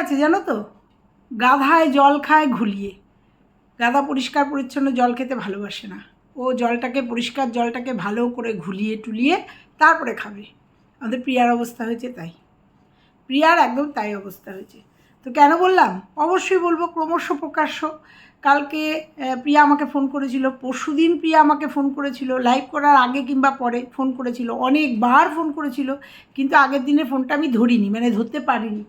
আছে জানো তো? গাধায় জল খায় ঘুলিয়ে। গাধা পরিষ্কার পরিচ্ছন্ন জল খেতে ভালোবাসে না। ও জলটাকে, পরিষ্কার জলটাকে ভালো করে ঘুলিয়ে টুলিয়ে তারপরে খাবে। আমাদের প্রিয়ার অবস্থা হয়েছে তাই। প্রিয়ার একদম তাই অবস্থা হয়েছে। তো কেন বললাম? অবশ্যই বলব, ক্রমশ প্রকাশ্য। কালকে প্রিয়া আমাকে ফোন করেছিল। পরশু দিন প্রিয়া আমাকে ফোন করেছিল। লাইভ করার আগে কিংবা পরে ফোন করেছিল। অনেকবার ফোন করেছিল। কিন্তু আগের দিনে ফোনটা আমি ধরিনি মানে ধরতে পারিনি।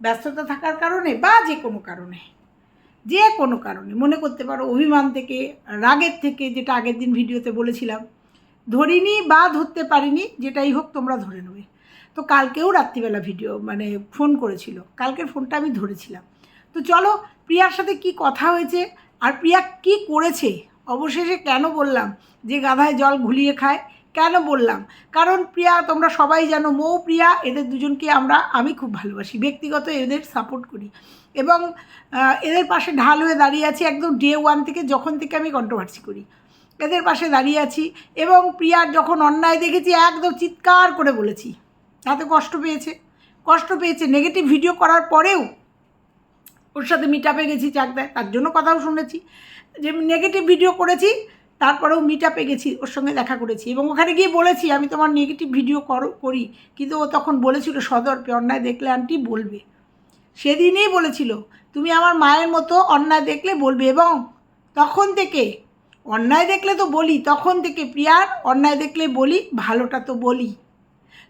ব্যস্ততা থাকার কারণে বা যে কোনো কারণে, যে কোনো কারণে, মনে করতে পারো অভিমান থেকে, রাগের থেকে, যেটা আগের দিন ভিডিওতে বলেছিলাম, ধরিনি বা ধরতে পারিনি, যেটাই হোক তোমরা ধরে নেবে। তো কালকেও রাত্রিবেলা ভিডিও মানে ফোন করেছিল, কালকের ফোনটা আমি ধরেছিলাম। তো চলো প্রিয়ার সাথে কি কথা হয়েছে আর প্রিয়া কি করেছে, অবশেষে কেন বললাম যে গাধায় জল ঘুলিয়ে খায় কেন বললাম? কারণ প্রিয়া, তোমরা সবাই জানো, মৌ, প্রিয়া, এদের দুজনকে আমরা, আমি খুব ভালোবাসি, ব্যক্তিগত এদের সাপোর্ট করি। এবং এদের পাশে ঢাল হয়ে দাঁড়িয়ে আছি একদম ডে ওয়ান থেকে, যখন থেকে আমি কন্ট্রোভার্সি করি। এদের পাশে দাঁড়িয়ে আছি এবং প্রিয়ার যখন অন্যায় দেখেছি, একদম চিৎকার করে বলেছি। তাতে কষ্ট পেয়েছে। কষ্ট পেয়েছে। নেগেটিভ ভিডিও করার পরেও ওর সাথে মিট আপে গেছি চাকদায় তার জন্য কথাও শুনেছি। যে নেগেটিভ ভিডিও করেছি তারপরেও মিট আপে গেছি, ওর সঙ্গে দেখা করেছি এবং ওখানে গিয়ে বলেছি, আমি তোমার নেগেটিভ ভিডিও করো, করি। কিন্তু ও তখন বলেছিল সদর্পে অন্যায় দেখলে আন্টি বলবে। সেদিনই বলেছিল, তুমি আমার মায়ের মতো অন্যায় দেখলে বলবে। এবং তখন থেকে, অন্যায় দেখলে তো বলি, তখন থেকে প্রিয়ার অন্যায় দেখলে বলি, ভালোটা তো বলি।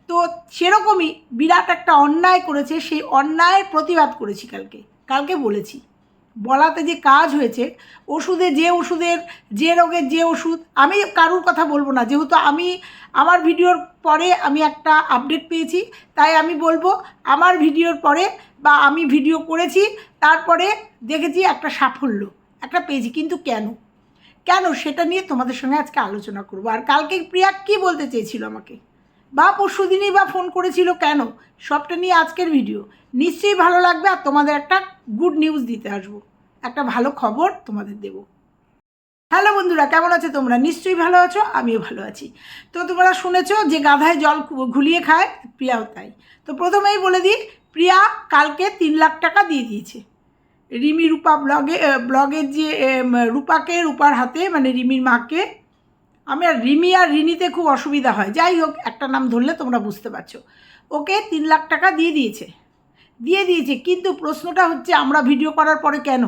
তো সেরকমই বিরাট একটা অন্যায় করেছে, সেই অন্যায়ের প্রতিবাদ করেছি কালকে কালকে বলেছি। বলাতে যে কাজ হয়েছে, ওষুধে যে ওষুধের, যে রোগের যে ওষুধ, আমি কারুর কথা বলব না। যেহেতু আমি, আমার ভিডিওর পরে আমি একটা আপডেট পেয়েছি, তাই আমি বলব, আমার ভিডিওর পরে বা আমি ভিডিও করেছি, তারপরে দেখেছি একটা সাফল্য, একটা পেয়েছি। কিন্তু কেন? কেন? সেটা নিয়ে তোমাদের সঙ্গে আজকে আলোচনা করব। আর কালকে প্রিয়া কী বলতে চেয়েছিল আমাকে? বা পরশু দিনই বা ফোন করেছিল কেন? সবটা নিয়ে আজকের ভিডিও নিশ্চয়ই ভালো লাগবে আর তোমাদের একটা গুড নিউজ দিতে আসব। একটা ভালো খবর তোমাদের দেবো। হ্যালো বন্ধুরা, কেমন আছো তোমরা? নিশ্চয়ই ভালো আছো, আমিও ভালো আছি। তো তোমরা শুনেছো যে গাধায় জল ঘুলিয়ে খায় প্রিয়াও তাই। তো প্রথমেই বলে দিই, প্রিয়া কালকে তিন লাখ টাকা দিয়ে দিয়েছে। রিমি রূপা ব্লগে ব্লগের যে রূপাকে, রূপার হাতে মানে রিমির মাকে আমি আর রিমি আর রিনিতে খুব অসুবিধা হয়। যাই হোক, একটা নাম ধরলে তোমরা বুঝতে পারছ। ওকে তিন লাখ টাকা দিয়ে দিয়েছে। দিয়ে দিয়েছে, কিন্তু প্রশ্নটা হচ্ছে, আমরা ভিডিও করার পরে কেন?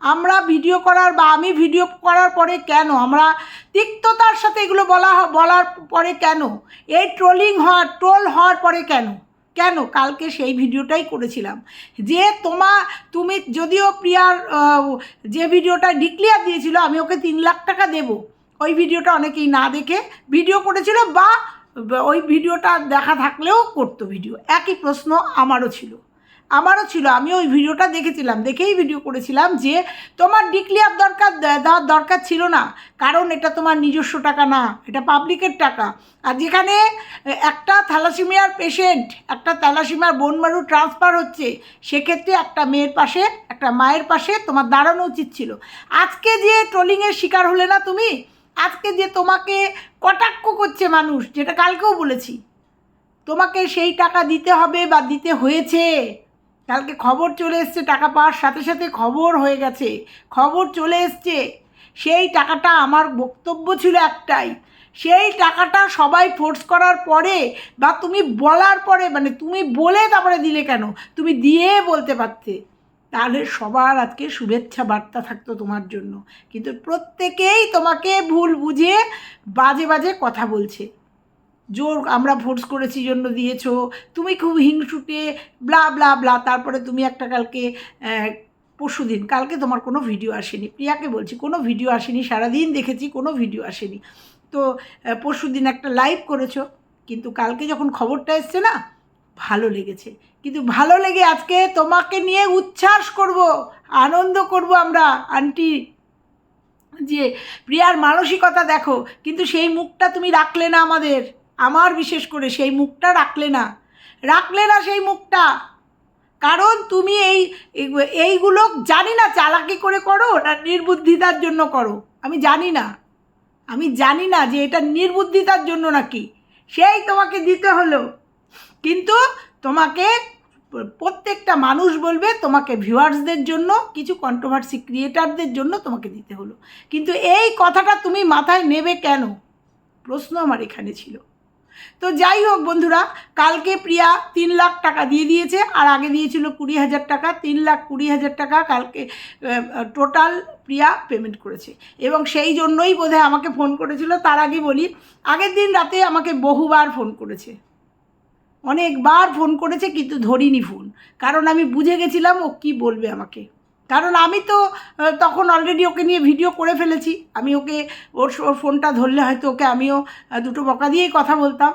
আমরা ভিডিও করার বা আমি ভিডিও করার পরে কেন? আমরা তিক্ততার সাথে এগুলো বলা বলার পরে কেন? এই ট্রোলিং হওয়ার ট্রোল হওয়ার পরে কেন? কেন? কালকে সেই ভিডিওটাই করেছিলাম। যে তোমা, তুমি, যদিও প্রিয়ার যে ভিডিওটা ডিক্লিয়ার দিয়েছিল, আমি ওকে তিন লাখ টাকা দেব। ওই ভিডিওটা অনেকেই না দেখে ভিডিও করেছিল বা ওই ভিডিওটা দেখা থাকলেও করতো ভিডিও। একই প্রশ্ন আমারও ছিল। আমারও ছিল। আমি ওই ভিডিওটা দেখেছিলাম, দেখেই ভিডিও করেছিলাম যে তোমার ডিক্লিয়ার দরকার, দেওয়ার দরকার ছিল না। কারণ এটা তোমার নিজস্ব টাকা না, এটা পাবলিকের টাকা। আর যেখানে একটা থ্যালাসিমিয়ার পেশেন্ট, একটা থ্যালাসিমিয়ার বোন মারু ট্রান্সফার হচ্ছে, সেক্ষেত্রে একটা মেয়ের পাশে, একটা মায়ের পাশে তোমার দাঁড়ানো উচিত ছিল। আজকে যে ট্রোলিংয়ের শিকার হলে না তুমি আজকে যে তোমাকে কটাক্ষ করছে মানুষ, যেটা কালকেও বলেছি, তোমাকে সেই টাকা দিতে হবে বা দিতে হয়েছে। কালকে খবর চলে এসছে, টাকা পাওয়ার সাথে সাথে খবর হয়ে গেছে, খবর চলে এসছে। সেই টাকাটা আমার বক্তব্য ছিল একটাই, সেই টাকাটা সবাই ফোর্স করার পরে বা তুমি বলার পরে মানে তুমি বলে তারপরে দিলে কেন? তুমি দিয়ে বলতে পারতে। তাহলে সবার আজকে শুভেচ্ছা বার্তা থাকতো তোমার জন্য। কিন্তু প্রত্যেকেই তোমাকে ভুল বুঝে বাজে বাজে কথা বলছে। জোর আমরা ফোর্স করেছি, জন্য দিয়েছ। তুমি খুব হিংসুটে ব্লা ব্লা ব্লা তারপরে তুমি একটা কালকে পরশু দিন, কালকে তোমার কোনো ভিডিও আসেনি। প্রিয়াকে বলছি, কোনো ভিডিও আসেনি, সারাদিন দেখেছি, কোনো ভিডিও আসেনি। তো পরশু দিন একটা লাইভ করেছ, কিন্তু কালকে যখন খবরটা এসছে না ভালো লেগেছে। কিন্তু ভালো লেগে আজকে তোমাকে নিয়ে উচ্ছ্বাস করব, আনন্দ করব আমরা। আন্টি, যে প্রিয়ার মানসিকতা দেখো, কিন্তু সেই মুখটা তুমি রাখলে না আমাদের। আমার বিশেষ করে সেই মুখটা রাখলে না। রাখলে না সেই মুখটা। কারণ তুমি এই এই- এইগুলো জানি না চালাকি করে করো না নির্বুদ্ধিতার জন্য করো। আমি জানি না। আমি জানি না যে এটা নির্বুদ্ধিতার জন্য নাকি। সেই তোমাকে দিতে হলো। কিন্তু তোমাকে প্রত্যেকটা মানুষ বলবে, তোমাকে ভিউয়ার্সদের জন্য, কিছু কন্ট্রোভার্সি ক্রিয়েটারদের জন্য তোমাকে দিতে হলো। কিন্তু এই কথাটা তুমি মাথায় নেবে কেন? প্রশ্ন আমার এখানে ছিল। তো যাই হোক বন্ধুরা, কালকে প্রিয়া তিন লাখ টাকা দিয়ে দিয়েছে, আর আগে দিয়েছিল কুড়ি হাজার টাকা, তিন লাখ কুড়ি হাজার টাকা কালকে টোটাল প্রিয়া পেমেন্ট করেছে। এবং সেই জন্যই বোধহয় আমাকে ফোন করেছিল, তার আগে বলি, আগের দিন রাতে আমাকে বহুবার ফোন করেছে। অনেকবার ফোন করেছে, কিন্তু ধরিনি ফোন। কারণ আমি বুঝে গেছিলাম ও কি বলবে আমাকে। কারণ আমি তো তখন অলরেডি ওকে নিয়ে ভিডিও করে ফেলেছি। আমি ওকে, ওর ওর ফোনটা ধরলে হয়তো ওকে আমিও দুটো বকা দিয়েই কথা বলতাম।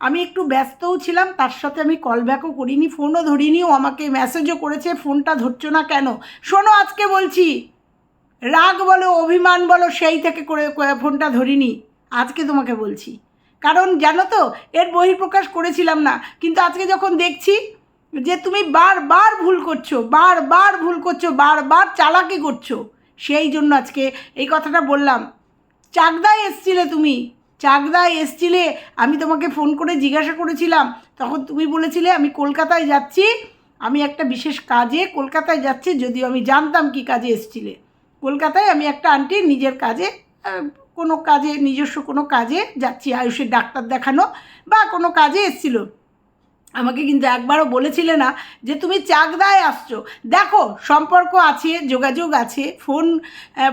আমি একটু ব্যস্তও ছিলাম, তার সাথে আমি কল ব্যাকও করিনি ফোনও ধরিনি, ও আমাকে মেসেজও করেছে ফোনটা ধরছো না কেন? শোনো, আজকে বলছি। রাগ বলো, অভিমান বলো, সেই থেকে করে করে ফোনটা ধরিনি। আজকে তোমাকে বলছি। কারণ জানো তো, এর বহিঃপ্রকাশ করেছিলাম না। কিন্তু আজকে যখন দেখছি যে তুমি বারবার ভুল করছ, বারবার ভুল করছ, বারবার চালাকি করছ, সেই জন্য আজকে এই কথাটা বললাম। চাকদায় এসছিলে তুমি, চাকদায় এসছিলে। আমি তোমাকে ফোন করে জিজ্ঞাসা করেছিলাম, তখন তুমি বলেছিলে, আমি কলকাতায় যাচ্ছি, আমি একটা বিশেষ কাজে কলকাতায় যাচ্ছি, যদিও আমি জানতাম কি কাজে এসছিলে। কলকাতায় আমি একটা আন্টি, নিজের কাজে কোনো কাজে, নিজস্ব কোনো কাজে যাচ্ছি, আয়ুষের ডাক্তার দেখানো বা কোনো কাজে এসছিল। আমাকে কিন্তু একবারও বলেছিলে না যে তুমি চাকদায় আসছো। দেখো, সম্পর্ক আছে, যোগাযোগ আছে, ফোন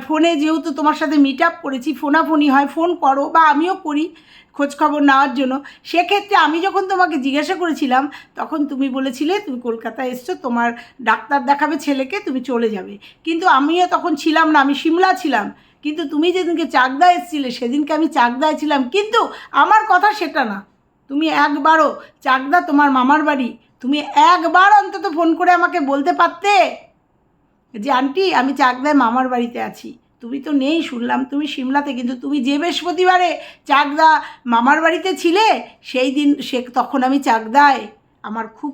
ফোনে যেহেতু তোমার সাথে মিট আপ করেছি, ফোনাফোনি হয়, ফোন করো বা আমিও করি খোঁজ খবর নেওয়ার জন্য। সেক্ষেত্রে আমি যখন তোমাকে জিজ্ঞাসা করেছিলাম, তখন তুমি বলেছিলে তুমি কলকাতায় এসছো, তোমার ডাক্তার দেখাবে ছেলেকে, তুমি চলে যাবে। কিন্তু আমিও তখন ছিলাম না, আমি সিমলা ছিলাম। কিন্তু তুমি যেদিনকে চাকদা এসেছিলে, সেদিনকে আমি চাকদায় ছিলাম। কিন্তু আমার কথা সেটা না। তুমি একবারও চাকদা তোমার মামার বাড়ি, তুমি একবার অন্তত ফোন করে আমাকে বলতে পারতে যে, আন্টি, আমি চাকদায় মামার বাড়িতে আছি। তুমি তো নেই, শুনলাম তুমি সিমলাতে, কিন্তু তুমি যে বৃহস্পতিবারে চাকদা মামার বাড়িতে ছিলে, সেই দিন সে, তখন আমি চাকদায়। আমার খুব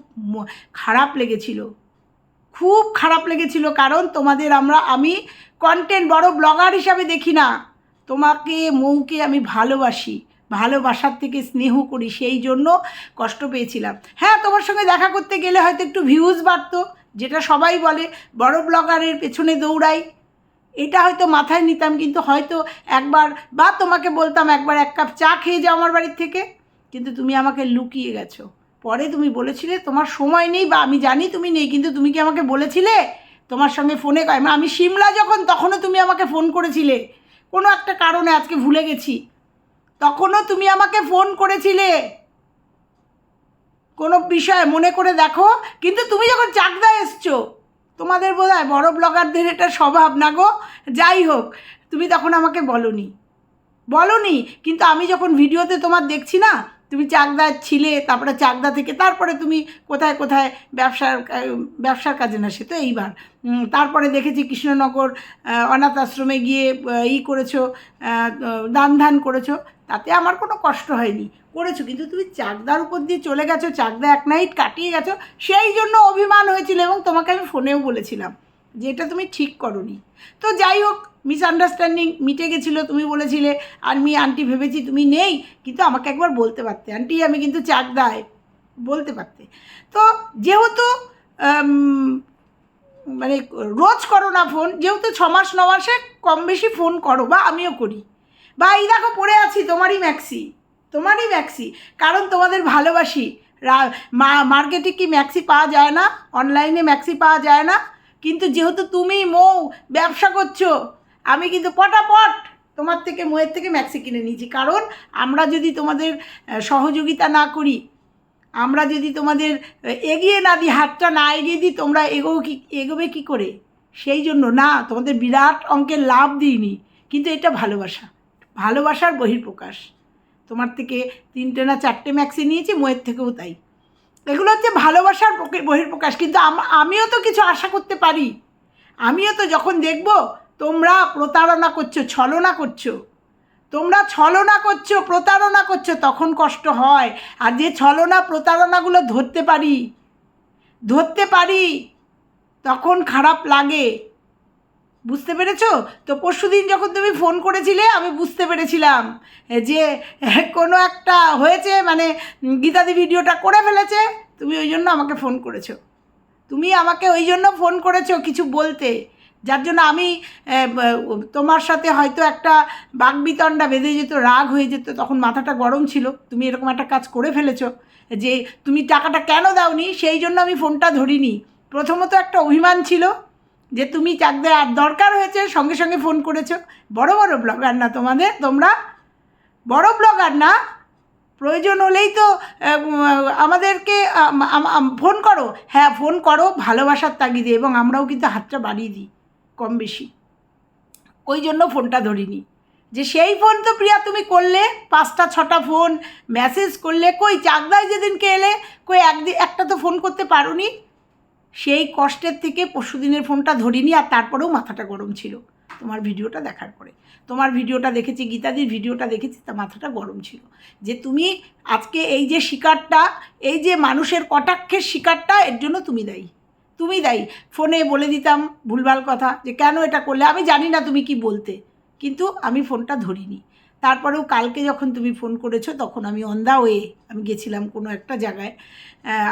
খারাপ লেগেছিল। খুব খারাপ লেগেছিল, কারণ তোমাদের আমরা, আমি কন্টেন্ট বড় ব্লগার হিসাবে দেখি না। তোমাকে, মৌকে আমি ভালোবাসি, ভালোবাসার থেকে স্নেহ করি, সেই জন্য কষ্ট পেয়েছিলাম। হ্যাঁ তোমার সঙ্গে দেখা করতে গেলে হয়তো একটু ভিউজ বাড়তো, যেটা সবাই বলে, বড় ব্লগারের পেছনে দৌড়াই। এটা হয়তো মাথায় নিতাম, কিন্তু হয়তো একবার, বা তোমাকে বলতাম একবার এক কাপ চা খেয়ে যাও আমার বাড়ির থেকে, কিন্তু তুমি আমাকে লুকিয়ে গেছো। পরে তুমি বলেছিলে, তোমার সময় নেই বা আমি জানি তুমি নেই, কিন্তু তুমি কি আমাকে বলেছিলে? তোমার সঙ্গে ফোনে ক- আমি সিমলা যখন, তখনও তুমি আমাকে ফোন করেছিলে। কোনো একটা কারণে আজকে ভুলে গেছি। তখনও তুমি আমাকে ফোন করেছিলে। কোনো বিষয় মনে করে দেখো, কিন্তু তুমি যখন চাকদা এসছো, তোমাদের বোধ হয় বড়ো ব্লগারদের এটা স্বভাব না গো। যাই হোক, তুমি তখন আমাকে বলনি। বলনি, কিন্তু আমি যখন ভিডিওতে তোমার দেখছি না তুমি চাকদা ছিলে, তারপরে চাকদা থেকে, তারপরে তুমি কোথায় কোথায় ব্যবসার ব্যবসার কাজে না, সে তো এইবার। তারপরে দেখেছি কৃষ্ণনগর অনাথ আশ্রমে গিয়ে ই করেছ দান ধান করেছ, তাতে আমার কোনো কষ্ট হয়নি। করেছ, কিন্তু তুমি চাকদার উপর দিয়ে চলে গেছো, চাকদা এক নাইট কাটিয়ে গেছো, সেই জন্য অভিমান হয়েছিল এবং তোমাকে আমি ফোনেও বলেছিলাম। যে এটা তুমি ঠিক করনি। তো যাই হোক মিসআন্ডারস্ট্যান্ডিং মিটে গেছিল, তুমি বলেছিলে, আর আমি আন্টি ভেবেছি তুমি নেই, কিন্তু আমাকে একবার বলতে পারতে। আন্টি আমি কিন্তু চাকদায় বলতে পারতে। তো যেহেতু মানে রোজ করো না ফোন যেহেতু ছ মাস, ন মাসে কম বেশি ফোন করো বা আমিও করি। বা এই দেখো, পড়ে আছি, তোমারই ম্যাক্সি তোমারই ম্যাক্সি কারণ তোমাদের ভালোবাসি। মা মার্কেটে কি ম্যাক্সি পাওয়া যায় না? অনলাইনে ম্যাক্সি পাওয়া যায় না? কিন্তু যেহেতু তুমি মৌ, ব্যবসা করছ, আমি কিন্তু পটাপট তোমার থেকে ময়ের থেকে ম্যাক্সি কিনে নিয়েছি। কারণ আমরা যদি তোমাদের সহযোগিতা না করি, আমরা যদি তোমাদের এগিয়ে না দিই, হাতটা না এগিয়ে দিই, তোমরা এগো কি, এগোবে কি করে? সেই জন্য না, তোমাদের বিরাট অঙ্কের লাভ দিইনি। কিন্তু এটা ভালোবাসা, ভালোবাসার বহির্প্রকাশ তোমার থেকে তিনটে না চারটে ম্যাক্সি নিয়েছি, ময়ের থেকেও তাই। এগুলো হচ্ছে ভালোবাসার প্রকে- বহির্প্রকাশ কিন্তু আম- আমিও তো কিছু আশা করতে পারি। আমিও তো যখন দেখব, তোমরা প্রতারণা করছ, ছলনা করছ। তোমরা ছলনা করছ, প্রতারণা করছ, তখন কষ্ট হয়। আর যে ছলনা, প্রতারণাগুলো ধরতে পারি ধরতে পারি, তখন খারাপ লাগে। বুঝতে পেরেছ? তো পরশু দিন যখন তুমি ফোন করেছিলে, আমি বুঝতে পেরেছিলাম যে, কোনো একটা হয়েছে মানে গীতাদি ভিডিওটা করে ফেলেছে, তুমি ওই জন্য আমাকে ফোন করেছ। তুমি আমাকে ওই জন্য ফোন করেছ কিছু বলতে, যার জন্য আমি তোমার সাথে হয়তো একটা বাগবিতণ্ডা বেঁধে যেত, রাগ হয়ে যেত, তখন মাথাটা গরম ছিল। তুমি এরকম একটা কাজ করে ফেলেছো যে, তুমি টাকাটা কেন দাওনি? সেই জন্য আমি ফোনটা ধরিনি। প্রথমত একটা অভিমান ছিল যে তুমি চাকদে আর দরকার হয়েছে সঙ্গে সঙ্গে ফোন করেছ। বড় বড় ব্লগার না তোমাদের তোমরা? বড় ব্লগার না? প্রয়োজন হলেই তো আমাদেরকে আম, আম, আম, ফোন করো। হ্যাঁ ফোন করো ভালোবাসার তাগিদে এবং আমরাও কিন্তু হাতটা বাড়িয়ে দিই কম বেশি। ওই জন্য ফোনটা ধরিনি। যে সেই ফোন তো প্রিয়া তুমি করলে পাঁচটা ছটা ফোন মেসেজ করলে কই চাকদায় যেদিনকে এলে কই একদিন একটা তো ফোন করতে পারোনি। সেই কষ্টের থেকে পরশু দিনের ফোনটা ধরিনি আর তারপরেও মাথাটা গরম ছিল। তোমার ভিডিওটা দেখার পরে। তোমার ভিডিওটা দেখেছি, গীতাদির ভিডিওটা দেখেছি তা মাথাটা গরম ছিল। যে তুমি আজকে এই যে শিকারটা, এই যে মানুষের কটাক্ষের শিকারটা, এর জন্য তুমি দায়ী। তুমি দায়ী। ফোনে বলে দিতাম ভুলভাল কথা যে কেন এটা করলে? আমি জানি না তুমি কি বলতে। কিন্তু আমি ফোনটা ধরিনি। তারপরেও কালকে যখন তুমি ফোন করেছ, তখন আমি অন দা ওয়ে আমি গেছিলাম কোনো একটা জায়গায়।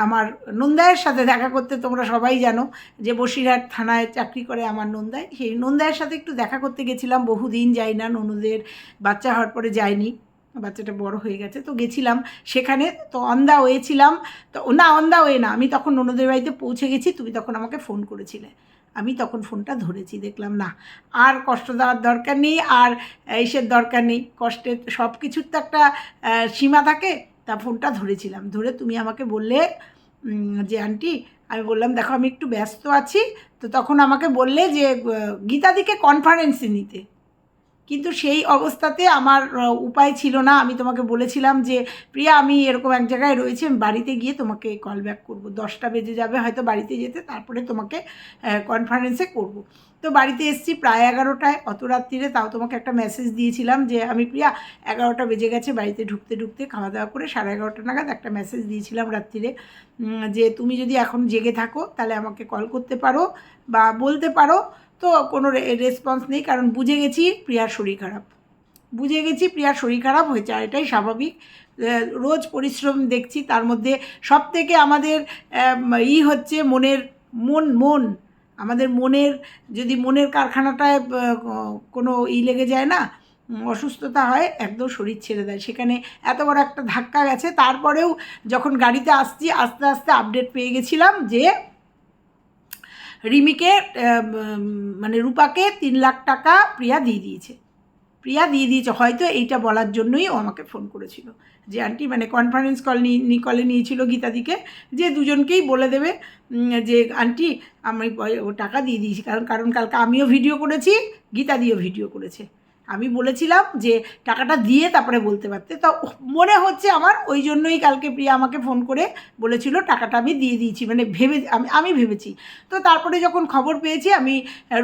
আমার নন্দায়ের সাথে দেখা করতে তোমরা সবাই জানো যে বসিরহাট থানায় চাকরি করে আমার নন্দায় সেই নন্দায়ের সাথে একটু দেখা করতে গেছিলাম, বহুদিন যাই না, ননদের বাচ্চা হওয়ার পরে যাইনি, বাচ্চাটা বড় হয়ে গেছে, তো গেছিলাম সেখানে, তো অন দা ওয়ে ছিলাম, তো না অন দা ওয়ে না, আমি তখন ননদের বাড়িতে পৌঁছে গেছি, তুমি তখন আমাকে ফোন করেছিলে। আমি তখন ফোনটা ধরেছি, দেখলাম না, আর কষ্ট দেওয়ার দরকার নেই, আর ইসের দরকার নেই কষ্টের সব কিছুর তো একটা সীমা থাকে, তা ফোনটা ধরেছিলাম। ধরে তুমি আমাকে বললে যে আন্টি, আমি বললাম, দেখো, আমি একটু ব্যস্ত আছি। তো তখন আমাকে বললে যে গীতাদিকে কনফারেন্সে নিতে। কিন্তু সেই অবস্থাতে আমার উপায় ছিল না। আমি তোমাকে বলেছিলাম যে, প্রিয়া, আমি এরকম এক জায়গায় রয়েছি, আমি বাড়িতে গিয়ে তোমাকে কল ব্যাক করব। দশটা বেজে যাবে, হয়তো বাড়িতে যেতে, তারপরে তোমাকে কনফারেন্সে করব। তো বাড়িতে এসেছি প্রায় এগারোটায়, অত রাত্রিরে তাও তোমাকে একটা মেসেজ দিয়েছিলাম যে, আমি প্রিয়া, এগারোটা বেজে গেছে, বাড়িতে ঢুকতে ঢুকতে, খাওয়া দাওয়া করে সাড়ে এগারোটা নাগাদ একটা মেসেজ দিয়েছিলাম রাত্রিরে যে, তুমি যদি এখন জেগে থাকো, তাহলে আমাকে কল করতে পারো বা বলতে পারো। তো কোনো রেসপন্স নেই, কারণ বুঝে গেছি প্রিয়ার শরীর খারাপ। বুঝে গেছি প্রিয়ার শরীর খারাপ হয়েছে, আর এটাই স্বাভাবিক। রোজ পরিশ্রম দেখছি, তার মধ্যে সব থেকে আমাদের ই হচ্ছে মনের, মন মন। আমাদের মনের, যদি মনের কারখানাটায় কোনো ই লেগে যায় না অসুস্থতা হয়, একদম শরীর ছেড়ে দেয়। সেখানে এত বড় একটা ধাক্কা গেছে, তারপরেও যখন গাড়িতে আসছি, আস্তে আস্তে আপডেট পেয়ে গেছিলাম যে রিমিকে মানে রূপাকে তিন লাখ টাকা প্রিয়া দিয়ে দিয়েছে। প্রিয়া দিয়ে দিয়েছে, হয়তো এইটা বলার জন্যই ও আমাকে ফোন করেছিল। যে আন্টি মানে কনফারেন্স কল নিয়ে কলে নিয়েছিল গীতাদিকে, যে দুজনকেই বলে দেবে যে আন্টি আমি ও টাকা দিয়ে দিয়েছি, কারণ কারণ কালকে আমিও ভিডিও করেছি, গীতাদিও ভিডিও করেছে। আমি বলেছিলাম যে টাকাটা দিয়ে তারপরে বলতে পারতে। তো মনে হচ্ছে আমার ওই জন্যই কালকে প্রিয়া আমাকে ফোন করে বলেছিল টাকাটা আমি দিয়ে দিয়েছি মানে ভেবে, আমি আমি ভেবেছি। তো তারপরে যখন খবর পেয়েছি আমি,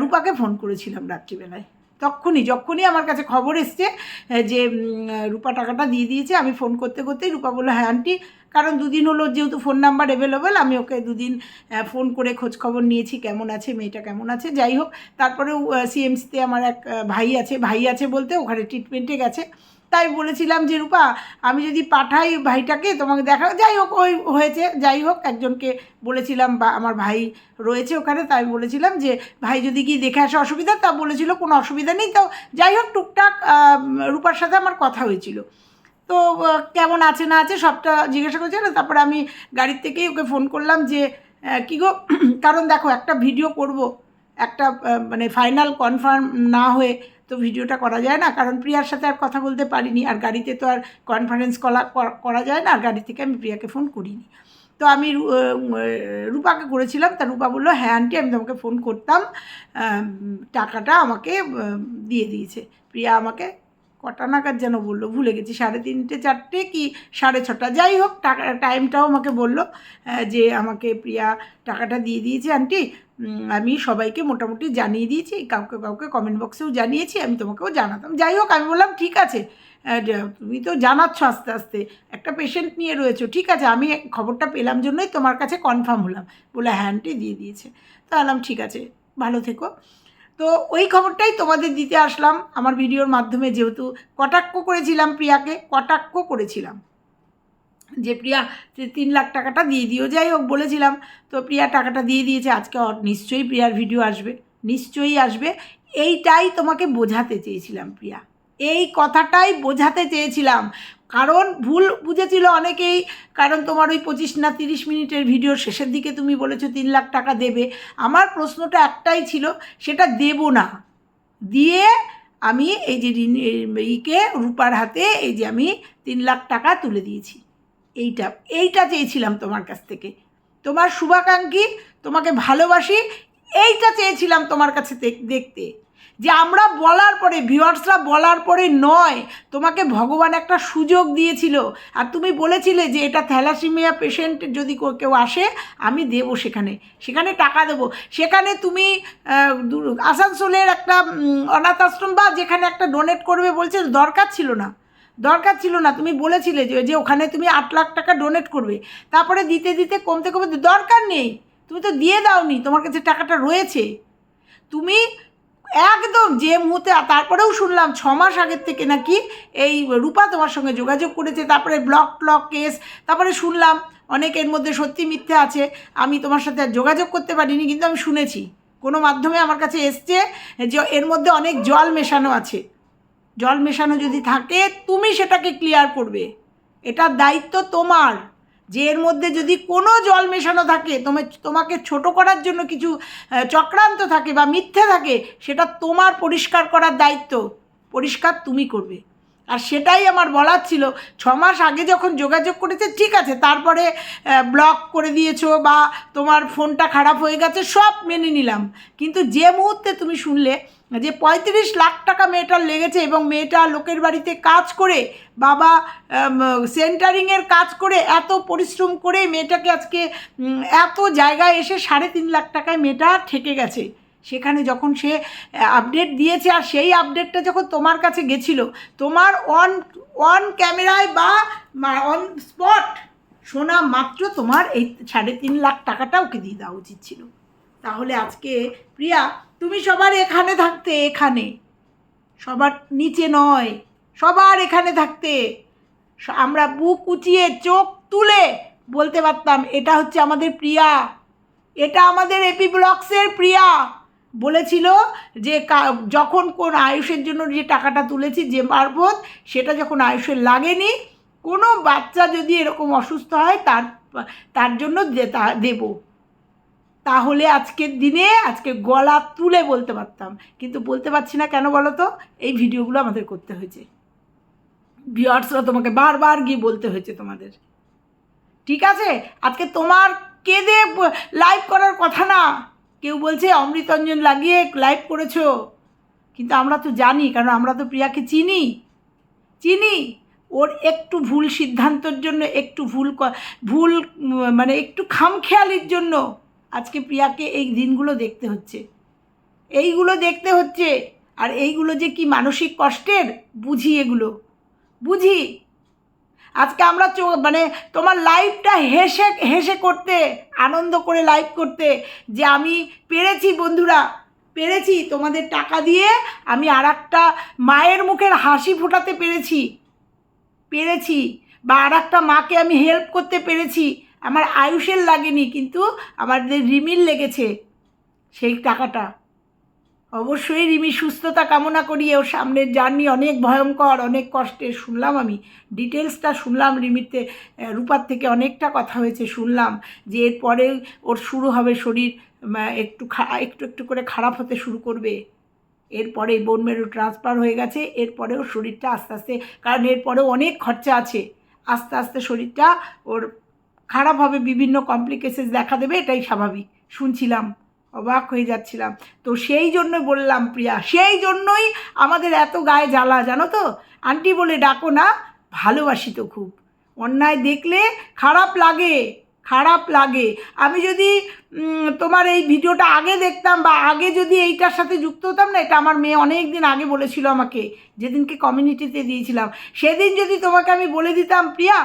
রূপাকে ফোন করেছিলাম রাত্রিবেলায়। তখনই যখনই আমার কাছে খবর এসছে যে রূপা টাকাটা দিয়ে দিয়েছে। আমি ফোন করতে করতেই রূপা বলল হ্যাঁ আন্টি কারণ দুদিন হলো যেহেতু ফোন নাম্বার অ্যাভেলেবেল আমি ওকে দুদিন ফোন করে খোঁজ খবর নিয়েছি, কেমন আছে, মেয়েটা কেমন আছে, যাই হোক। তারপরেও সিএমসিতে আমার এক ভাই আছে ভাই আছে বলতে ওখানে ট্রিটমেন্টে গেছে। তাই বলেছিলাম যে, রূপা, আমি যদি পাঠাই ভাইটাকে, তোমাকে দেখা যাই হোক, ওই হয়েছে। যাই হোক, একজনকে বলেছিলাম বা আমার ভাই রয়েছে ওখানে, তাই বলেছিলাম যে, ভাই, যদি কি দেখে আসা অসুবিধা? তা বলেছিল, কোনো অসুবিধা নেই। তো যাই হোক, টুকটাক রূপার সাথে আমার কথা হয়েছিল। তো কেমন আছে না আছে সবটা জিজ্ঞাসা করছে না? তারপরে আমি গাড়ির থেকেই ওকে ফোন করলাম যে কী গো? কারণ দেখো, একটা ভিডিও করব, একটা মানে ফাইনাল কনফার্ম না হয়ে তো ভিডিওটা করা যায় না, কারণ প্রিয়ার সাথে আর কথা বলতে পারিনি আর গাড়িতে তো আর কনফারেন্স করা করা যায় না, আর গাড়ি থেকে আমি প্রিয়াকে ফোন করিনি। তো আমি রূপাকে করেছিলাম, তা রূপা বলল হ্যাঁ আন্টি, আমি তোমাকে ফোন করতাম টাকাটা আমাকে দিয়ে দিয়েছে। প্রিয়া আমাকে কটা নাগাদ যেন বলল, ভুলে গেছি, সাড়ে তিনটে, চারটে কি সাড়ে ছটা, যাই হোক, টাকা টাইমটাও আমাকে বলল যে আমাকে প্রিয়া টাকাটা দিয়ে দিয়েছে, আন্টি আমি সবাইকে মোটামুটি জানিয়ে দিয়েছি, কাউকে কাউকে কমেন্ট বক্সেও জানিয়েছি, আমি তোমাকেও জানাতাম। যাই হোক, আমি বললাম, ঠিক আছে। তুমি তো জানাচ্ছ আস্তে আস্তে, একটা পেশেন্ট নিয়ে রয়েছো, ঠিক আছে, আমি খবরটা পেলাম জন্যই তোমার কাছে কনফার্ম হলাম। বলে হ্যাঁ আন্টি দিয়ে দিয়েছে। তা বললাম, ঠিক আছে, ভালো থেকো। তো ওই খবরটাই তোমাদের দিতে আসলাম। আমার ভিডিওর মাধ্যমে যেহেতু কটাক্ষ করেছিলাম প্রিয়াকে, কটাক্ষ করেছিলাম। যে প্রিয়া তিন লাখ টাকাটা দিয়ে দিও, যাই হোক বলেছিলাম। তো প্রিয়া টাকাটা দিয়ে দিয়েছে, আজকে নিশ্চয়ই প্রিয়ার ভিডিও আসবে। নিশ্চয়ই আসবে। এইটাই তোমাকে বোঝাতে চেয়েছিলাম, প্রিয়া। এই কথাটাই বোঝাতে চেয়েছিলাম। কারণ ভুল বুঝেছিল অনেকেই, কারণ তোমার ওই পঁচিশ না তিরিশ মিনিটের ভিডিওর শেষের দিকে তুমি বলেছ তিন লাখ টাকা দেবে। আমার প্রশ্নটা একটাই ছিল, সেটা দেব না। দিয়ে আমি এই যে ইকে রূপার হাতে এই যে আমি তিন লাখ টাকা তুলে দিয়েছি। এইটা এইটা চেয়েছিলাম তোমার কাছ থেকে। তোমার শুভাকাঙ্ক্ষী, তোমাকে ভালোবাসি, এইটা চেয়েছিলাম তোমার কাছে দেখ- দেখতে। যে আমরা বলার পরে ভিউয়ার্সরা বলার পরে নয়, তোমাকে ভগবান একটা সুযোগ দিয়েছিল। আর তুমি বলেছিলে যে এটা থ্যালাসিমিয়া পেশেন্ট যদি কেউ আসে, আমি দেবো সেখানে। সেখানে টাকা দেবো। সেখানে তুমি আসানসোলের একটা অনাথ আশ্রম বা যেখানে একটা ডোনেট করবে বলছে, দরকার ছিল না। দরকার ছিল না, তুমি বলেছিলে যে যে ওখানে তুমি আট লাখ টাকা ডোনেট করবে। তারপরে দিতে দিতে কমতে কমতে দরকার নেই। তুমি তো দিয়ে দাওনি, তোমার কাছে টাকাটা রয়েছে। তুমি একদম যে মুহূর্তে, তারপরেও শুনলাম ছ মাস আগের থেকে নাকি এই রূপা তোমার সঙ্গে যোগাযোগ করেছে, তারপরে ব্লক ট্লক কেস, তারপরে শুনলাম অনেক এর মধ্যে সত্যি মিথ্যে আছে, আমি তোমার সাথে আর যোগাযোগ করতে পারিনি, কিন্তু আমি শুনেছি। কোনো মাধ্যমে আমার কাছে এসছে যে এর মধ্যে অনেক জল মেশানো আছে। জল মেশানো যদি থাকে, তুমি সেটাকে ক্লিয়ার করবে। এটার দায়িত্ব তোমার। যে এর মধ্যে যদি কোনো জল মেশানো থাকে তোমার তোমাকে ছোট করার জন্য কিছু চক্রান্ত থাকে বা মিথ্যে থাকে, সেটা তোমার পরিষ্কার করার দায়িত্ব। পরিষ্কার তুমি করবে। আর সেটাই আমার বলার ছিল, ছ মাস আগে যখন যোগাযোগ করেছে, ঠিক আছে, তারপরে ব্লক করে দিয়েছ বা তোমার ফোনটা খারাপ হয়ে গেছে, সব মেনে নিলাম। কিন্তু যে মুহূর্তে তুমি শুনলে যে পঁয়ত্রিশ লাখ টাকা মেয়েটার লেগেছে এবং মেয়েটা লোকের বাড়িতে কাজ করে, বাবা সেন্টারিংয়ের কাজ করে এত পরিশ্রম করে মেয়েটাকে আজকে এত জায়গায় এসে সাড়ে তিন লাখ টাকায় মেয়েটা ঠেকে গেছে। সেখানে যখন সে আপডেট দিয়েছে আর সেই আপডেটটা যখন তোমার কাছে গেছিল, তোমার অন অন ক্যামেরায় বা অন স্পট শোনা মাত্র তোমার এই সাড়ে তিন লাখ টাকাটা ওকে দিয়ে দেওয়া উচিত ছিল। তাহলে আজকে প্রিয়া তুমি সবার এখানে থাকতে এখানে। সবার নিচে নয়, সবার এখানে থাকতে। আমরা বুক উঁচিয়ে চোখ তুলে বলতে পারতাম, এটা হচ্ছে আমাদের প্রিয়া, এটা আমাদের এপি ব্লক্সের প্রিয়া। বলেছিল যে যখন কোন আয়ুষের জন্য যে টাকাটা তুলেছি, যে মারফত সেটা যখন আয়ুষের লাগেনি, কোনো বাচ্চা যদি এরকম অসুস্থ হয়, তার তার জন্য দেবো। তাহলে আজকের দিনে আজকে গলা তুলে বলতে পারতাম। কিন্তু বলতে পারছি না কেন বলো তো এই ভিডিওগুলো আমাদের করতে হয়েছে। ভিউয়ার্সরা তোমাকে বারবার গিয়ে বলতে হয়েছে তোমাদের। ঠিক আছে? আজকে তোমার কেঁদে লাইভ করার কথা না। কেউ বলছে, অমৃতঞ্জন লাগিয়ে লাইভ করেছ। কিন্তু আমরা তো জানি, কারণ আমরা তো প্রিয়াকে চিনি। চিনি। ওর একটু ভুল সিদ্ধান্তর জন্য, একটু ভুল ভুল মানে একটু খামখেয়ালির জন্য আজকে প্রিয়াকে এই দিনগুলো দেখতে হচ্ছে। এইগুলো দেখতে হচ্ছে আর এইগুলো যে কি মানসিক কষ্টের, বুঝি এগুলো। বুঝি? আজকে আমরা চো মানে তোমার লাইফটা হেসে হেসে করতে, আনন্দ করে লাইভ করতে যে আমি পেরেছি বন্ধুরা, পেরেছি তোমাদের টাকা দিয়ে আমি আর একটা মায়ের মুখের হাসি ফোটাতে পেরেছি। পেরেছি বা আর একটা মাকে আমি হেল্প করতে পেরেছি। আমার আয়ুষের লাগেনি, কিন্তু আমাদের রিমির লেগেছে সেই টাকাটা। অবশ্যই রিমি সুস্থতা কামনা করি, ওর সামনের জার্নি অনেক ভয়ঙ্কর, অনেক কষ্টের শুনলাম আমি ডিটেলসটা শুনলাম রিমিতে রূপার থেকে অনেকটা কথা হয়েছে, শুনলাম যে এরপরে ওর শুরু হবে শরীর একটু একটু একটু করে খারাপ হতে শুরু করবে। এরপরে বোন মেরু ট্রান্সফার হয়ে গেছে এরপরেও শরীরটা আস্তে আস্তে, কারণ এরপরেও অনেক খরচা আছে। আস্তে আস্তে শরীরটা ওর খারাপ হবে, বিভিন্ন কমপ্লিকেশন দেখা দেবে, এটাই স্বাভাবিক। শুনছিলাম, অবাক হয়ে যাচ্ছিলাম। তো সেই জন্য বললাম, প্রিয়া, সেই জন্যই আমাদের এত গায়ে জ্বালা, জানো তো? আন্টি বলে, ডাকো না, ভালোবাসি তো খুব। অন্যায় দেখলে খারাপ লাগে খারাপ লাগে। আমি যদি তোমার এই ভিডিওটা আগে দেখতাম বা আগে যদি এইটার সাথে যুক্ত হতাম না, এটা আমার মেয়ে অনেক দিন আগে বলেছিল আমাকে, যেদিনকে কমিউনিটিতে দিয়েছিলাম। সেদিন যদি তোমাকে আমি বলে দিতাম, প্রিয়া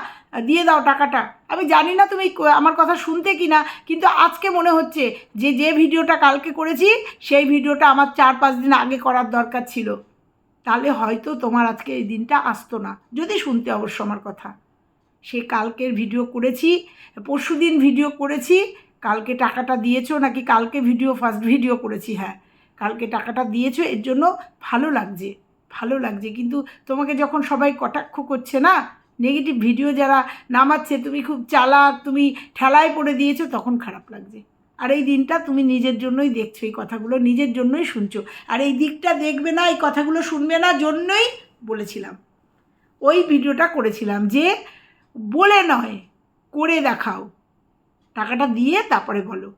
দিয়ে দাও টাকাটা। আমি জানি না তুমি আমার কথা শুনতে কি না কিন্তু আজকে মনে হচ্ছে যে যে ভিডিওটা কালকে করেছি, সেই ভিডিওটা আমার চার পাঁচ দিন আগে করার দরকার ছিল। তাহলে হয়তো তোমার আজকে এই দিনটা আসতো না। যদি শুনতে অবশ্য আমার কথা। সে কালকের ভিডিও করেছি, পরশু দিন ভিডিও করেছি, কালকে টাকাটা দিয়েছ নাকি কালকে ভিডিও ফার্স্ট ভিডিও করেছি? হ্যাঁ কালকে টাকাটা দিয়েছ, এর জন্য ভালো লাগছে ভালো লাগছে। কিন্তু তোমাকে যখন সবাই কটাক্ষ করছে না নেগেটিভ ভিডিও যারা নামাচ্ছে, তুমি খুব চালাক, তুমি ঠেলায় পড়ে দিয়েছ, তখন খারাপ লাগছে। আর এই দিনটা তুমি নিজের জন্যই দেখছ, এই কথাগুলো নিজের জন্যই শুনছো। আর এই দিকটা দেখবে না, এই কথাগুলো শুনবে না, জন্যই বলেছিলাম। ওই ভিডিওটা করেছিলাম যে বলে নয়, করে দেখাও। টাকাটা দিয়ে তারপরে বলো।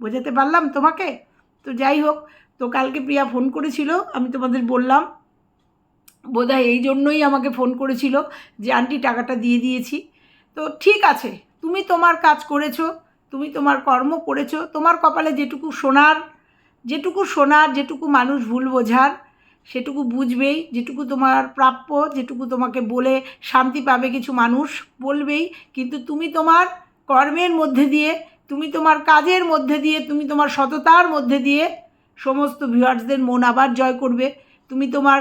বোঝাতে পারলাম তোমাকে? তো যাই হোক, তো কালকে প্রিয়া ফোন করেছিল, আমি তোমাদের বললাম বোধহয় এই জন্যই আমাকে ফোন করেছিল যে, আন্টি, টাকাটা দিয়ে দিয়েছি। তো ঠিক আছে, তুমি তোমার কাজ করেছ, তুমি তোমার কর্ম করেছ, তোমার কপালে যেটুকু শোনার যেটুকু শোনার যেটুকু মানুষ ভুল বোঝার, সেটুকু বুঝবেই, যেটুকু তোমার প্রাপ্য, যেটুকু তোমাকে বলে শান্তি পাবে কিছু মানুষ বলবেই, কিন্তু তুমি তোমার কর্মের মধ্যে দিয়ে, তুমি তোমার কাজের মধ্যে দিয়ে, তুমি তোমার সততার মধ্যে দিয়ে সমস্ত ভিউয়ার্সদের মন আবার জয় করবে। তুমি তোমার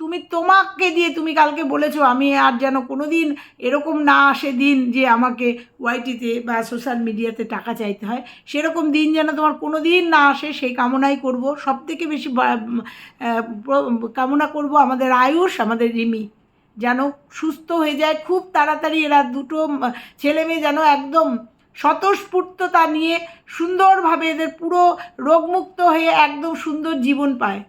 তুমি তোমাকে দিয়ে তুমি কালকে বলেছ, আমি আর যেন কোনো দিন এরকম না আসে দিন যে আমাকে ওয়াইটিতে বা সোশ্যাল মিডিয়াতে টাকা চাইতে হয়। সেরকম দিন যেন তোমার কোনো দিন না আসে, সেই কামনাই করব। সব থেকে বেশি কামনা করব আমাদের আয়ুষ, আমাদের রিমি, যেন সুস্থ হয়ে যায়, খুব তাড়াতাড়ি এরা দুটো ছেলে মেয়ে যেন একদম স্বতঃস্ফূর্ততা নিয়ে সুন্দরভাবে এদের পুরো রোগমুক্ত হয়ে একদম সুন্দর জীবন পায়।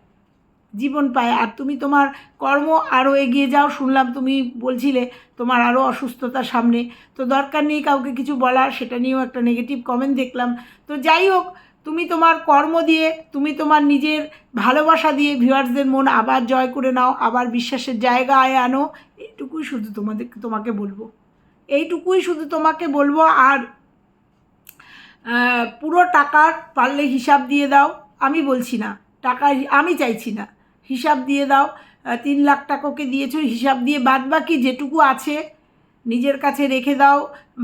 জীবন পায়। আর তুমি তোমার কর্ম আরও এগিয়ে যাও, শুনলাম তুমি বলছিলে তোমার আরও অসুস্থতার সামনে। তো দরকার নেই কাউকে কিছু বলার, সেটা নিয়েও একটা নেগেটিভ কমেন্ট দেখলাম। তো যাই হোক, তুমি তোমার কর্ম দিয়ে, তুমি তোমার নিজের ভালোবাসা দিয়ে ভিউয়ার্সদের মন আবার জয় করে নাও, আবার বিশ্বাসের জায়গায় আনো। এইটুকুই শুধু তোমাদের, তোমাকে বলব। এইটুকুই শুধু তোমাকে বলব। আর পুরো টাকার পারলে হিসাব দিয়ে দাও। আমি বলছি না। টাকা, আমি চাইছি না। হিসাব দিয়ে দাও। তিন লাখ টাকাকে দিয়েছ, হিসাব দিয়ে বাদ বাকি যেটুকু আছে নিজের কাছে রেখে দাও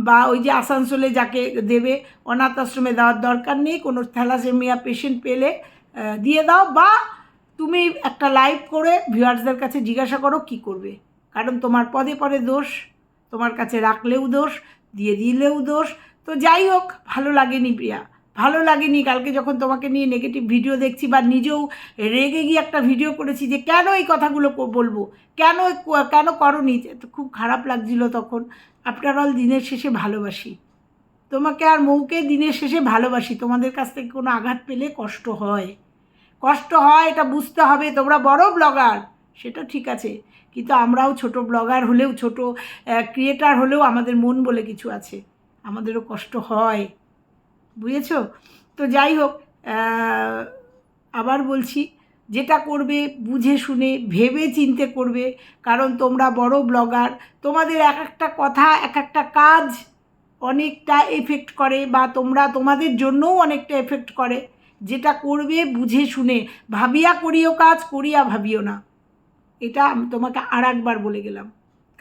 বা ওই যে আসানসোলে যাকে দেবে, অনাথ আশ্রমে দেওয়ার দরকার নেই, কোনো থ্যালাসেমিয়া পেশেন্ট পেলে দিয়ে দাও বা তুমি একটা লাইভ করে ভিউয়ার্সদের কাছে জিজ্ঞাসা করো কি করবে। কারণ তোমার পদে পদে দোষ, তোমার কাছে রাখলেও দোষ, দিয়ে দিলেও দোষ। তো যাই হোক, ভালো লাগেনি প্রিয়া। ভালো লাগেনি। কালকে যখন তোমাকে নিয়ে নেগেটিভ ভিডিও দেখছি বা নিজেও রেগে গিয়ে একটা ভিডিও করেছি যে কেন এই কথাগুলো বলব? কেন কেন করনি? খুব খারাপ লাগছিল তখন। আফটার অল দিনের শেষে ভালোবাসি। তোমাকে আর মৌকে দিনের শেষে ভালোবাসি। তোমাদের কাছ থেকে কোনো আঘাত পেলে কষ্ট হয়। কষ্ট হয়, এটা বুঝতে হবে। তোমরা বড় ব্লগার, সেটা ঠিক আছে। কিন্তু আমরাও ছোট ব্লগার হলেও, ছোট ক্রিয়েটার হলেও আমাদের মন বলে কিছু আছে। আমাদেরও কষ্ট হয়। বুঝেছ? তো যাই হোক আবার বলছি, যেটা করবে বুঝে শুনে, ভেবে চিনতে করবে, কারণ তোমরা বড় ব্লগার তোমাদের এক একটা কথা, এক একটা কাজ অনেকটা এফেক্ট করে বা তোমরা তোমাদের জন্যও অনেকটা এফেক্ট করে। যেটা করবে বুঝে শুনে, ভাবিয়া করিও কাজ, করিয়া ভাবিও না। এটা আমি তোমাকে আর একবার বলে গেলাম।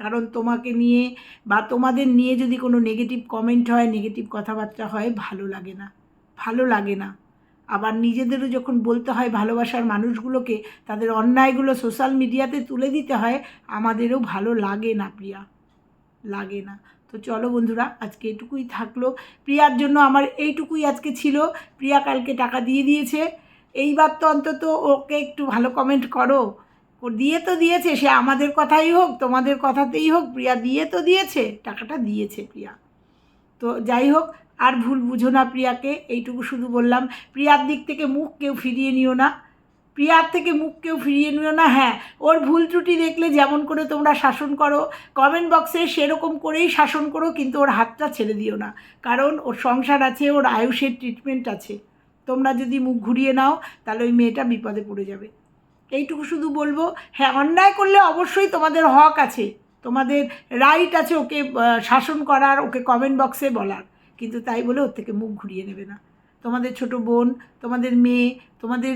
কারণ তোমাকে নিয়ে বা তোমাদের নিয়ে যদি কোনো নেগেটিভ কমেন্ট হয় নেগেটিভ কথাবার্তা হয়, ভালো লাগে না। ভালো লাগে না। আবার নিজেদেরও যখন বলতে হয় ভালোবাসার মানুষগুলোকে, তাদের অন্যায়গুলো সোশ্যাল মিডিয়াতে তুলে দিতে হয়, আমাদেরও ভালো লাগে না প্রিয়া। লাগে না। তো চলো বন্ধুরা, আজকে এটুকুই থাকল। প্রিয়ার জন্য আমার এইটুকুই আজকে ছিল। প্রিয়া কালকে টাকা দিয়ে দিয়েছে। এইবার তো অন্তত ওকে একটু ভালো কমেন্ট করো। দিয়ে তো দিয়েছে, সে আমাদের কথাই হোক, তোমাদের কথাতেই হোক, প্রিয়া দিয়ে তো দিয়েছে, টাকাটা দিয়েছে প্রিয়া। তো যাই হোক, আর ভুল বুঝো না প্রিয়াকে, এইটুকু শুধু বললাম। প্রিয়ার দিক থেকে মুখ কেউ ফিরিয়ে নিও না। প্রিয়ার থেকে মুখ কেউ ফিরিয়ে নিও না হ্যাঁ ওর ভুল ত্রুটি দেখলে যেমন করে তোমরা শাসন করো কমেন্ট বক্সে সেরকম করেই শাসন করো, কিন্তু ওর হাতটা ছেড়ে দিও না। কারণ ওর সংসার আছে, ওর আয়ুষের ট্রিটমেন্ট আছে। তোমরা যদি মুখ ঘুরিয়ে নাও, তাহলে ওই মেয়েটা বিপদে পড়ে যাবে। এইটুকু শুধু বলব হ্যাঁ অন্যায় করলে অবশ্যই তোমাদের হক আছে। তোমাদের রাইট আছে ওকে শাসন করার, ওকে কমেন্ট বক্সে বলার। কিন্তু তাই বলে ওর থেকে মুখ ঘুরিয়ে নেবে না। তোমাদের ছোট বোন, তোমাদের মেয়ে, তোমাদের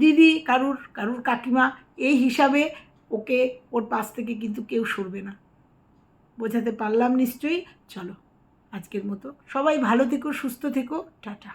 দিদি, কারুর কারুর কাকিমা, এই হিসাবে ওকে ওর পাশ থেকে কিন্তু কেউ সরবে না। বোঝাতে পারলাম নিশ্চয়ই। চলো, আজকের মতো। সবাই ভালো থেকো, সুস্থ থেকো। টাটা।